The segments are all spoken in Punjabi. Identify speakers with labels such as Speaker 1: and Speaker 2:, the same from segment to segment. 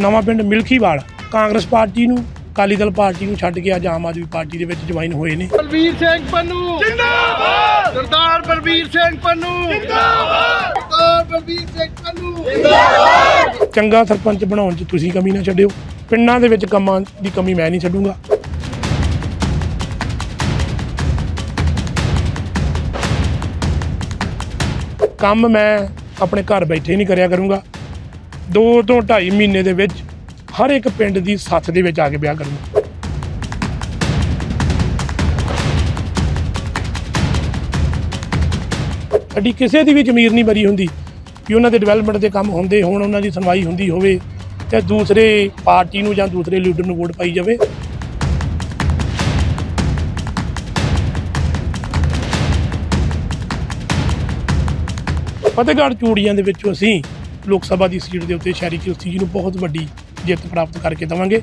Speaker 1: ਨਵਾਂ ਪਿੰਡ ਮਿਲਖੀਵਾਲ ਕਾਂਗਰਸ ਪਾਰਟੀ ਨੂੰ ਅਕਾਲੀ ਦਲ ਪਾਰਟੀ ਨੂੰ ਛੱਡ ਕੇ ਅੱਜ ਆਮ ਆਦਮੀ ਪਾਰਟੀ ਦੇ ਵਿੱਚ ਜੁਆਇਨ ਹੋਏ ਨੇ।
Speaker 2: ਬਲਵੀਰ ਸਿੰਘ ਪੰਨੂ। ਜਿੰਦਾਬਾਦ! ਸਰਦਾਰ ਬਲਵੀਰ ਸਿੰਘ ਪੰਨੂ। ਜਿੰਦਾਬਾਦ! ਸਰਦਾਰ ਬਲਵੀਰ ਸਿੰਘ ਪੰਨੂ।
Speaker 1: ਚੰਗਾ ਸਰਪੰਚ ਬਣਾਉਣ 'ਚ ਤੁਸੀਂ ਕਮੀ ਨਾ ਛੱਡਿਓ। ਪਿੰਡਾਂ ਦੇ ਵਿੱਚ ਕੰਮਾਂ ਦੀ ਕਮੀ ਮੈਂ ਨਹੀਂ ਛੱਡੂੰਗਾ। ਕੰਮ ਮੈਂ ਆਪਣੇ ਘਰ ਬੈਠੇ ਨਹੀਂ ਕਰਿਆ ਕਰੂੰਗਾ। 2 ਤੋਂ 2.5 ਮਹੀਨੇ ਦੇ ਵਿੱਚ ਹਰ ਇੱਕ ਪਿੰਡ ਦੀ ਸੱਥ ਦੇ ਵਿੱਚ ਆ ਕੇ ਵਿਆਹ ਕਰੂੰਗਾ। ਸਾਡੀ ਕਿਸੇ ਦੀ ਵੀ ਜ਼ਮੀਰ ਨਹੀਂ ਬਰੀ ਹੁੰਦੀ ਕਿ ਉਹਨਾਂ ਦੇ ਡਿਵੈਲਪਮੈਂਟ ਦੇ ਕੰਮ ਹੁੰਦੇ ਹੋਣ, ਉਹਨਾਂ ਦੀ ਸੁਣਵਾਈ ਹੁੰਦੀ ਹੋਵੇ ਤੇ ਦੂਸਰੇ ਪਾਰਟੀ ਨੂੰ ਜਾਂ ਦੂਸਰੇ ਲੀਡਰ ਨੂੰ ਵੋਟ ਪਾਈ ਜਾਵੇ। ਫਤਿਹਗੜ੍ਹ ਚੂੜੀਆਂ ਦੇ ਵਿੱਚੋਂ ਅਸੀਂ ਲੋਕ ਸਭਾ ਦੀ ਸੀਟ ਦੇ ਉੱਤੇ ਸ਼ਹਿਰੀ ਚਿਲਸੀ ਜੀ ਨੂੰ ਬਹੁਤ ਵੱਡੀ ਜਿੱਤ ਪ੍ਰਾਪਤ ਕਰਕੇ ਦੇਵਾਂਗੇ।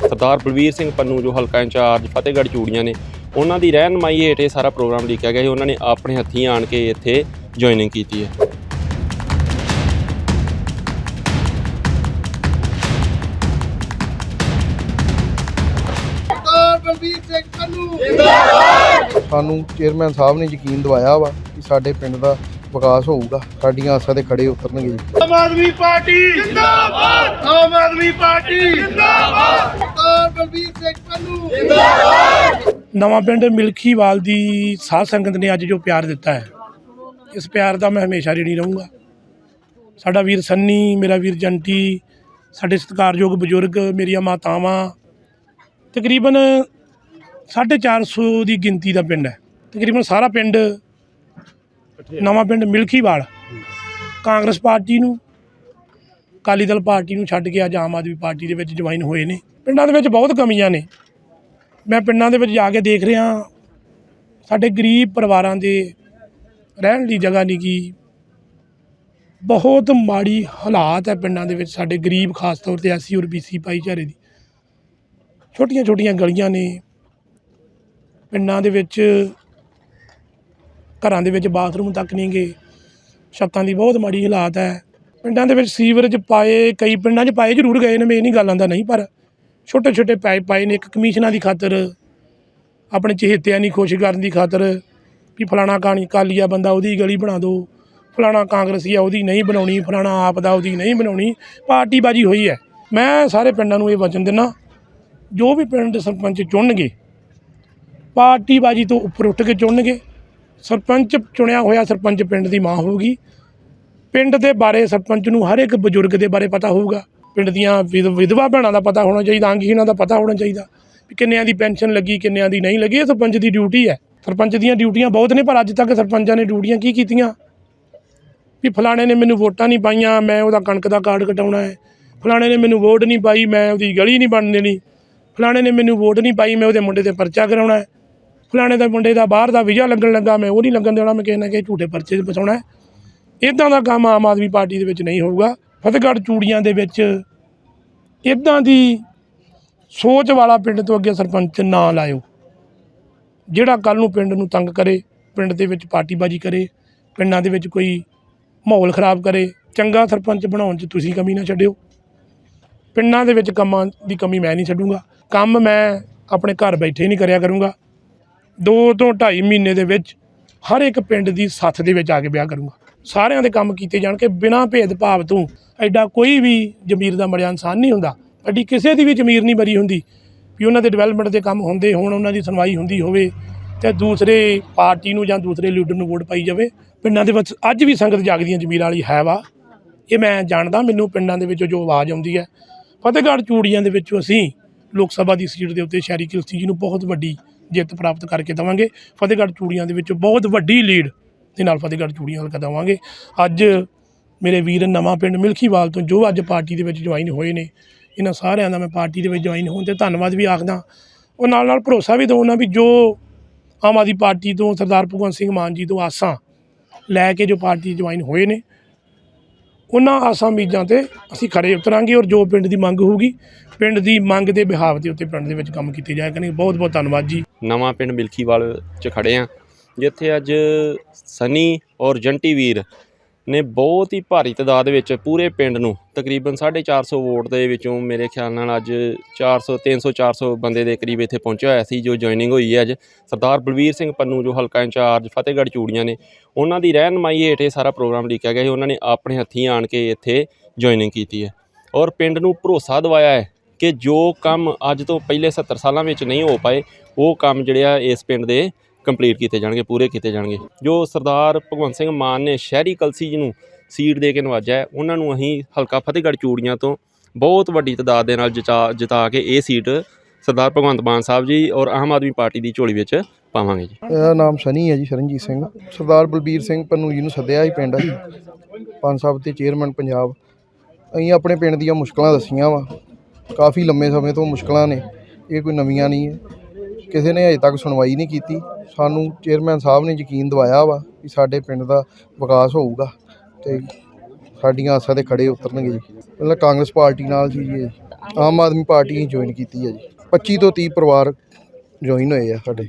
Speaker 3: ਸਰਦਾਰ ਬਲਵੀਰ ਸਿੰਘ ਪੰਨੂ ਜੋ ਹਲਕਾ ਇੰਚਾਰਜ ਫਤਿਹਗੜ੍ਹ ਚੂੜੀਆਂ ਨੇ ਉਹਨਾਂ ਦੀ ਰਹਿਨਮਾਈ ਹੇਠ ਇਹ ਸਾਰਾ ਪ੍ਰੋਗਰਾਮ ਲਿਖਿਆ ਗਿਆ ਸੀ। ਉਹਨਾਂ ਨੇ ਆਪਣੇ ਹੱਥੀਂ ਆਣ ਕੇ ਇੱਥੇ ਜੁਆਇਨਿੰਗ ਕੀਤੀ ਹੈ।
Speaker 2: ਸਰਦਾਰ ਬਲਵੀਰ ਸਿੰਘ ਪੰਨੂ।
Speaker 4: ਸਾਨੂੰ ਚੇਅਰਮੈਨ ਸਾਹਿਬ ਨੇ ਯਕੀਨ ਦਿਵਾਇਆ ਵਾ ਕਿ ਸਾਡੇ ਪਿੰਡ ਦਾ ਵਿਕਾਸ ਹੋਊਗਾ। ਸਾਡੀਆਂ ਆਸਾਂ ਤੇ ਖੜੇ ਉਤਰਨਗੇ ਜੀ।
Speaker 2: ਆਮ ਆਦਮੀ ਪਾਰਟੀ ਜਿੰਦਾਬਾਦ! ਆਮ ਆਦਮੀ ਪਾਰਟੀ ਜਿੰਦਾਬਾਦ! ਸਰਦਾਰ ਬਲਵੀਰ ਸਿੰਘ ਪੰਨੂ
Speaker 1: ਨਵਾਂ ਪਿੰਡ ਮਿਲਖੀਵਾਲ ਦੀ ਸਾਧ ਸੰਗਤ ਨੇ ਅੱਜ ਜੋ ਪਿਆਰ ਦਿੱਤਾ ਹੈ ਇਸ ਪਿਆਰ ਦਾ ਮੈਂ ਹਮੇਸ਼ਾ ਰੇੜੀ ਰਹੂੰਗਾ। ਸਾਡਾ ਵੀਰ ਸੰਨੀ ਮੇਰਾ ਵੀਰ ਜੰਟੀ ਸਾਡੇ ਸਤਿਕਾਰਯੋਗ ਬਜ਼ੁਰਗ ਮੇਰੀਆਂ ਮਾਤਾਵਾਂ ਤਕਰੀਬਨ 450 ਦੀ ਗਿਣਤੀ ਦਾ ਪਿੰਡ ਹੈ। ਤਕਰੀਬਨ ਸਾਰਾ ਪਿੰਡ ਨਵਾਂ ਪਿੰਡ ਮਿਲਖੀਵਾਲ। ਕਾਂਗਰਸ ਪਾਰਟੀ ਨੂੰ, ਅਕਾਲੀ ਦਲ ਪਾਰਟੀ ਨੂੰ ਛੱਡ ਕੇ ਅੱਜ ਆਮ ਆਦਮੀ ਪਾਰਟੀ ਦੇ ਵਿੱਚ ਜੁਆਇਨ ਹੋਏ ਨੇ। ਪਿੰਡਾਂ ਦੇ ਵਿੱਚ ਬਹੁਤ ਕਮੀਆਂ ਨੇ। ਮੈਂ ਪਿੰਡਾਂ ਦੇ ਵਿੱਚ ਜਾ ਕੇ ਦੇਖ ਰਿਹਾ ਸਾਡੇ ਗਰੀਬ ਪਰਿਵਾਰਾਂ ਦੇ ਰਹਿਣ ਦੀ ਜਗ੍ਹਾ ਨਹੀਂ ਗੀ ਬਹੁਤ ਮਾੜੀ ਹਾਲਾਤ ਹੈ ਪਿੰਡਾਂ ਦੇ ਵਿੱਚ ਸਾਡੇ ਗਰੀਬ, ਖਾਸ ਤੌਰ ਤੇ ਐਸਸੀ ਔਰ ਬੀਸੀ ਭਾਈਚਾਰੇ ਦੀ। ਛੋਟੀਆਂ ਛੋਟੀਆਂ ਗਲੀਆਂ ਨੇ। ਪਿੰਡਾਂ ਦੇ ਵਿੱਚ, ਘਰਾਂ ਦੇ ਵਿੱਚ ਬਾਥਰੂਮ ਤੱਕ ਨਹੀਂ ਗਏ। ਛੱਤਾਂ ਦੀ ਬਹੁਤ ਮਾੜੀ ਹਾਲਾਤ ਹੈ। ਪਿੰਡਾਂ ਦੇ ਵਿੱਚ ਸੀਵਰੇਜ ਪਾਏ, ਕਈ ਪਿੰਡਾਂ 'ਚ ਪਾਏ ਜ਼ਰੂਰ ਗਏ ਨੇ, ਮੈਂ ਇਹ ਨਹੀਂ ਗੱਲ ਆਂਦਾ ਨਹੀਂ, ਪਰ ਛੋਟੇ ਛੋਟੇ ਪਾਈਪ ਪਾਏ ਨੇ ਇੱਕ ਕਮਿਸ਼ਨਾਂ ਦੀ ਖਾਤਰ। ਆਪਣੇ ਚਹੇਤਿਆਂ ਨਹੀਂ ਖੁਸ਼ ਕਰਨ ਦੀ ਖਾਤਰ ਵੀ ਫਲਾਣਾ ਕਾਣੀ ਕਾਲੀਆ ਬੰਦਾ, ਉਹਦੀ ਗਲੀ ਬਣਾ ਦਿਓ ਫਲਾਣਾ ਕਾਂਗਰਸੀ ਆ, ਉਹਦੀ ਨਹੀਂ ਬਣਾਉਣੀ, ਫਲਾਣਾ ਆਪ ਦਾ ਉਹਦੀ ਨਹੀਂ ਬਣਾਉਣੀ ਪਾਰਟੀ ਬਾਜੀ ਹੋਈ ਹੈ। ਮੈਂ ਸਾਰੇ ਪਿੰਡਾਂ ਨੂੰ ਇਹ ਵਚਨ ਦਿੰਦਾ ਜੋ ਵੀ ਪਿੰਡ ਸਰਪੰਚ ਚੁਣਨਗੇ ਪਾਰਟੀ ਬਾਜੀ ਤੋਂ ਉੱਪਰ ਉੱਠ ਕੇ ਚੁਣਨਗੇ। ਸਰਪੰਚ ਚੁਣਿਆ ਹੋਇਆ ਸਰਪੰਚ ਪਿੰਡ ਦੀ ਮਾਂ ਹੋਊਗੀ। ਪਿੰਡ ਦੇ ਬਾਰੇ ਸਰਪੰਚ ਨੂੰ ਹਰ ਇੱਕ ਬਜ਼ੁਰਗ ਦੇ ਬਾਰੇ ਪਤਾ ਹੋਊਗਾ। ਪਿੰਡ ਦੀਆਂ ਵਿਧ- ਵਿਧਵਾ ਭੈਣਾਂ ਦਾ ਪਤਾ ਹੋਣਾ ਚਾਹੀਦਾ ਅੰਗਹੀਣਾਂ ਦਾ ਪਤਾ ਹੋਣਾ ਚਾਹੀਦਾ ਵੀ ਕਿੰਨਿਆਂ ਦੀ ਪੈਨਸ਼ਨ ਲੱਗੀ, ਕਿੰਨਿਆਂ ਦੀ ਨਹੀਂ ਲੱਗੀ। ਇਹ ਸਰਪੰਚ ਦੀ ਡਿਊਟੀ ਹੈ। ਸਰਪੰਚ ਦੀਆਂ ਡਿਊਟੀਆਂ ਬਹੁਤ ਨੇ, ਪਰ ਅੱਜ ਤੱਕ ਸਰਪੰਚਾਂ ਨੇ ਡਿਊਟੀਆਂ ਕੀ ਕੀਤੀਆਂ? ਵੀ ਫਲਾਣੇ ਨੇ ਮੈਨੂੰ ਵੋਟਾਂ ਨਹੀਂ ਪਾਈਆਂ, ਮੈਂ ਉਹਦਾ ਕਣਕ ਦਾ ਕਾਰਡ ਕਟਾਉਣਾ ਹੈ। ਫਲਾਣੇ ਨੇ ਮੈਨੂੰ ਵੋਟ ਨਹੀਂ ਪਾਈ, ਮੈਂ ਉਹਦੀ ਗਲੀ ਨਹੀਂ ਬਣ ਦੇਣੀ। ਫਲਾਣੇ ਨੇ ਮੈਨੂੰ ਵੋਟ ਨਹੀਂ ਪਾਈ, ਮੈਂ ਉਹਦੇ ਮੁੰਡੇ ਤੇ ਪਰਚਾ ਕਰਾਉਣਾ ਹੈ। ਫਲਾਣੇ ਦੇ ਮੁੰਡੇ ਦਾ, ਬਾਹਰ ਦਾ ਵੀਜ਼ਾ ਲੱਗਣ ਲੱਗਾ, ਮੈਂ ਉਹ ਨਹੀਂ ਲੱਗਣ ਦੇਣਾ, ਮੈਂ ਕਿਸੇ ਨਾ ਕਿਸੇ ਝੂਠੇ ਪਰਚੇ 'ਚ ਫਸਾਉਣਾ ਹੈ। ਇਦਾਂ ਦਾ ਕੰਮ ਆਮ ਆਦਮੀ ਪਾਰਟੀ ਦੇ ਵਿੱਚ ਨਹੀਂ ਹੋਊਗਾ। ਫਤਿਹਗੜ੍ਹ ਚੂੜੀਆਂ ਦੇ ਵਿੱਚ ਇਦਾਂ ਦੀ ਸੋਚ ਵਾਲਾ ਪਿੰਡ ਤੋਂ ਅੱਗੇ ਸਰਪੰਚ ਨਾ ਲਾਇਓ, ਜਿਹੜਾ ਕੱਲ ਨੂੰ ਪਿੰਡ ਨੂੰ ਤੰਗ ਕਰੇ, ਪਿੰਡ ਦੇ ਵਿੱਚ ਪਾਰਟੀਬਾਜ਼ੀ ਕਰੇ, ਪਿੰਡਾਂ ਦੇ ਵਿੱਚ ਕੋਈ ਮਾਹੌਲ ਖਰਾਬ ਕਰੇ, ਚੰਗਾ ਸਰਪੰਚ ਬਣਾਉਣ 'ਚ ਤੁਸੀਂ ਕਮੀ ਨਾ ਛੱਡਿਓ। ਪਿੰਡਾਂ ਦੇ ਵਿੱਚ ਕੰਮਾਂ ਦੀ ਕਮੀ ਮੈਂ ਨਹੀਂ ਛੱਡੂੰਗਾ। ਕੰਮ ਮੈਂ ਆਪਣੇ ਘਰ ਬੈਠੇ ਨਹੀਂ ਕਰਿਆ ਕਰੂੰਗਾ। 2 ਤੋਂ 2.5 ਮਹੀਨੇ ਦੇ ਵਿੱਚ ਹਰ ਇੱਕ ਪਿੰਡ ਦੀ ਸੱਥ ਦੇ ਵਿੱਚ ਆ ਕੇ ਵਿਆਹ ਕਰੂੰਗਾ। ਸਾਰਿਆਂ ਦੇ ਕੰਮ ਕੀਤੇ ਜਾਣ ਕੇ ਬਿਨਾਂ ਭੇਦਭਾਵ ਤੋਂ ਐਡਾ ਕੋਈ ਵੀ ਜ਼ਮੀਰ ਦਾ ਮਰਿਆ ਇਨਸਾਨ ਨਹੀਂ ਹੁੰਦਾ। ਐਡੀ ਕਿਸੇ ਦੀ ਵੀ ਜ਼ਮੀਰ ਨਹੀਂ ਮਰੀ ਹੁੰਦੀ। ਵੀ ਉਹਨਾਂ ਦੇ ਡਿਵੈਲਪਮੈਂਟ ਦੇ ਕੰਮ ਹੁੰਦੇ ਹੋਣ, ਉਹਨਾਂ ਦੀ ਸੁਣਵਾਈ ਹੁੰਦੀ ਹੋਵੇ ਤੇ ਦੂਸਰੇ ਪਾਰਟੀ ਨੂੰ ਜਾਂ ਦੂਸਰੇ ਲੀਡਰ ਨੂੰ ਵੋਟ ਪਾਈ ਜਾਵੇ, ਪਿੰਡਾਂ ਦੇ ਵਿੱਚ ਅੱਜ ਵੀ ਸੰਗਤ ਜਾਗਦੀਆਂ ਜ਼ਮੀਰਾਂ ਵਾਲੀ ਹੈ ਵਾ। ਇਹ ਮੈਂ ਜਾਣਦਾ, ਮੈਨੂੰ ਪਿੰਡਾਂ ਦੇ ਵਿੱਚੋਂ ਜੋ ਆਵਾਜ਼ ਆਉਂਦੀ ਹੈ। ਫਤਿਹਗੜ੍ਹ ਚੂੜੀਆਂ ਦੇ ਵਿੱਚੋਂ ਅਸੀਂ ਲੋਕ ਸਭਾ ਦੀ ਸੀਟ ਦੇ ਉੱਤੇ ਸ਼ਹਿਰੀ ਚਿਲਸੀ ਜੀ ਨੂੰ ਬਹੁਤ ਵੱਡੀ ਜਿੱਤ ਪ੍ਰਾਪਤ ਕਰਕੇ ਦੇਵਾਂਗੇ। ਫਤਿਹਗੜ੍ਹ ਚੂੜੀਆਂ ਦੇ ਵਿੱਚ ਬਹੁਤ ਵੱਡੀ ਲੀਡ ਦੇ ਨਾਲ ਫਤਿਹਗੜ੍ਹ ਚੂੜੀਆਂ ਹਲਕਾ ਦੇਵਾਂਗੇ। ਅੱਜ ਮੇਰੇ ਵੀਰ ਨਵਾਂ ਪਿੰਡ ਮਿਲਖੀਵਾਲ ਤੋਂ ਜੋ ਅੱਜ ਪਾਰਟੀ ਦੇ ਵਿੱਚ ਜੁਆਇਨ ਹੋਏ ਨੇ, ਇਹਨਾਂ ਸਾਰਿਆਂ ਦਾ ਮੈਂ ਪਾਰਟੀ ਦੇ ਵਿੱਚ ਜੁਆਇਨ ਹੋਣ ਤੇ ਧੰਨਵਾਦ ਵੀ ਆਖਦਾ। ਉਹ ਨਾਲ ਨਾਲ ਭਰੋਸਾ ਵੀ ਦਵਾਉਣਾ ਵੀ ਜੋ ਆਮ ਆਦਮੀ ਪਾਰਟੀ ਤੋਂ ਸਰਦਾਰ ਭਗਵੰਤ ਸਿੰਘ ਮਾਨ ਜੀ ਤੋਂ ਆਸਾਂ ਲੈ ਕੇ ਜੋ ਪਾਰਟੀ ਜੁਆਇਨ ਹੋਏ ਨੇ ਉਹਨਾਂ ਆਸਾਂ ਉਮੀਦਾਂ ਤੇ ਅਸੀਂ ਖੜੇ ਉਤਰਾਂਗੇ ਔਰ ਜੋ ਪਿੰਡ ਦੀ ਮੰਗ ਹੋਊਗੀ, ਪਿੰਡ ਦੀ ਮੰਗ ਦੇ ਬਿਹਾਵ ਦੇ ਉੱਤੇ ਪਿੰਡ ਦੇ ਵਿੱਚ ਕੰਮ ਕੀਤੇ ਜਾਇਆ ਕਰਨਗੇ ਬਹੁਤ ਬਹੁਤ ਧੰਨਵਾਦ ਜੀ।
Speaker 3: ਨਵਾਂ ਪਿੰਡ ਮਿਲਖੀਵਾਲ 'ਚ ਖੜੇ ਆ, ਜਿੱਥੇ ਅੱਜ ਸਨੀ ਔਰ ਜੰਟੀ ਵੀਰ ਨੇ ਬਹੁਤ ਹੀ ਭਾਰੀ ਤਾਦਾਦ ਵਿੱਚ ਪੂਰੇ ਪਿੰਡ ਨੂੰ ਤਕਰੀਬਨ 450 ਵੋਟ ਦੇ ਵਿੱਚੋਂ ਮੇਰੇ ਖਿਆਲ ਨਾਲ ਅੱਜ 400 300 400 ਬੰਦੇ ਦੇ ਕਰੀਬ ਇੱਥੇ ਪਹੁੰਚਿਆ ਹੋਇਆ ਸੀ, ਜੋ ਜੁਆਇਨਿੰਗ ਹੋਈ ਹੈ ਅੱਜ। ਸਰਦਾਰ ਬਲਵੀਰ ਸਿੰਘ ਪੰਨੂ, ਜੋ ਹਲਕਾ ਇੰਚਾਰਜ ਫਤਿਹਗੜ੍ਹ ਚੂੜੀਆਂ ਨੇ, ਉਹਨਾਂ ਦੀ ਰਹਿਨਮਾਈ ਹੇਠ ਇਹ ਸਾਰਾ ਪ੍ਰੋਗਰਾਮ ਲਿਖਿਆ ਗਿਆ ਸੀ। ਉਹਨਾਂ ਨੇ ਆਪਣੇ ਹੱਥੀਂ ਆਣ ਕੇ ਇੱਥੇ ਜੁਆਇਨਿੰਗ ਕੀਤੀ ਹੈ। ਔਰ ਪਿੰਡ ਨੂੰ ਭਰੋਸਾ ਦਿਵਾਇਆ ਹੈ ਕਿ ਜੋ ਕੰਮ ਅੱਜ ਤੋਂ ਪਹਿਲੇ 70 ਸਾਲਾਂ ਵਿੱਚ ਨਹੀਂ ਹੋ ਪਾਏ, ਉਹ ਕੰਮ ਜਿਹੜੇ ਆ ਇਸ ਪਿੰਡ ਦੇ ਕੰਪਲੀਟ ਕੀਤੇ ਜਾਣਗੇ ਪੂਰੇ ਕੀਤੇ ਜਾਣਗੇ। ਜੋ ਸਰਦਾਰ ਭਗਵੰਤ ਸਿੰਘ ਮਾਨ ਨੇ ਸ਼ਹਿਰੀ ਕਲਸੀ ਜੀ ਨੂੰ ਸੀਟ ਦੇ ਕੇ ਨਵਾਜਿਆ ਹੈ, ਉਹਨਾਂ ਨੂੰ ਅਸੀਂ ਹਲਕਾ ਫਤਿਹਗੜ੍ਹ ਚੂੜੀਆਂ ਤੋਂ ਬਹੁਤ ਵੱਡੀ ਤਾਦਾਦ ਦੇ ਨਾਲ ਜਿਤਾ ਜਿਤਾ ਕੇ ਇਹ ਸੀਟ ਸਰਦਾਰ ਭਗਵੰਤ ਮਾਨ ਸਾਹਿਬ ਜੀ ਔਰ ਆਮ ਆਦਮੀ ਪਾਰਟੀ ਦੀ ਝੋਲੀ ਵਿੱਚ ਪਾਵਾਂਗੇ ਜੀ।
Speaker 4: ਮੇਰਾ ਨਾਮ ਸਨੀ ਹੈ ਜੀ ਸਰਨਜੀਤ ਸਿੰਘ। ਸਰਦਾਰ ਬਲਬੀਰ ਸਿੰਘ ਪੰਨੂ ਜੀ ਨੂੰ ਸੱਦਿਆ ਹੀ ਪਿੰਡ ਪੰਜ ਸਾਹਿਬ ਤੇ ਚੇਅਰਮੈਨ ਪੰਜਾਬ। ਅਸੀਂ ਆਪਣੇ ਪਿੰਡ ਦੀਆਂ ਮੁਸ਼ਕਲਾਂ ਦੱਸੀਆਂ ਵਾ। ਕਾਫੀ ਲੰਮੇ ਸਮੇਂ ਤੋਂ ਮੁਸ਼ਕਲਾਂ ਨੇ ਇਹ ਕੋਈ ਨਵੀਆਂ ਨਹੀਂ ਹੈ। ਕਿਸੇ ਨੇ ਅਜੇ ਤੱਕ ਸੁਣਵਾਈ ਨਹੀਂ ਕੀਤੀ। ਸਾਨੂੰ ਚੇਅਰਮੈਨ ਸਾਹਿਬ ਨੇ ਯਕੀਨ ਦਿਵਾਇਆ ਵਾ ਕਿ ਸਾਡੇ ਪਿੰਡ ਦਾ ਵਿਕਾਸ ਹੋਊਗਾ ਤੇ ਸਾਡੀਆਂ ਆਸਾਂ ਤੇ ਖੜੇ ਉਤਰਨਗੇ ਜੀ ਪਹਿਲਾਂ ਕਾਂਗਰਸ ਪਾਰਟੀ ਨਾਲ ਜੀ ਇਹ। ਆਮ ਆਦਮੀ ਪਾਰਟੀ ਜੁਆਇਨ ਕੀਤੀ ਹੈ ਜੀ 25 ਤੋਂ 30 ਪਰਿਵਾਰ ਜੁਆਇਨ ਹੋਏ ਆ ਸਾਡੇ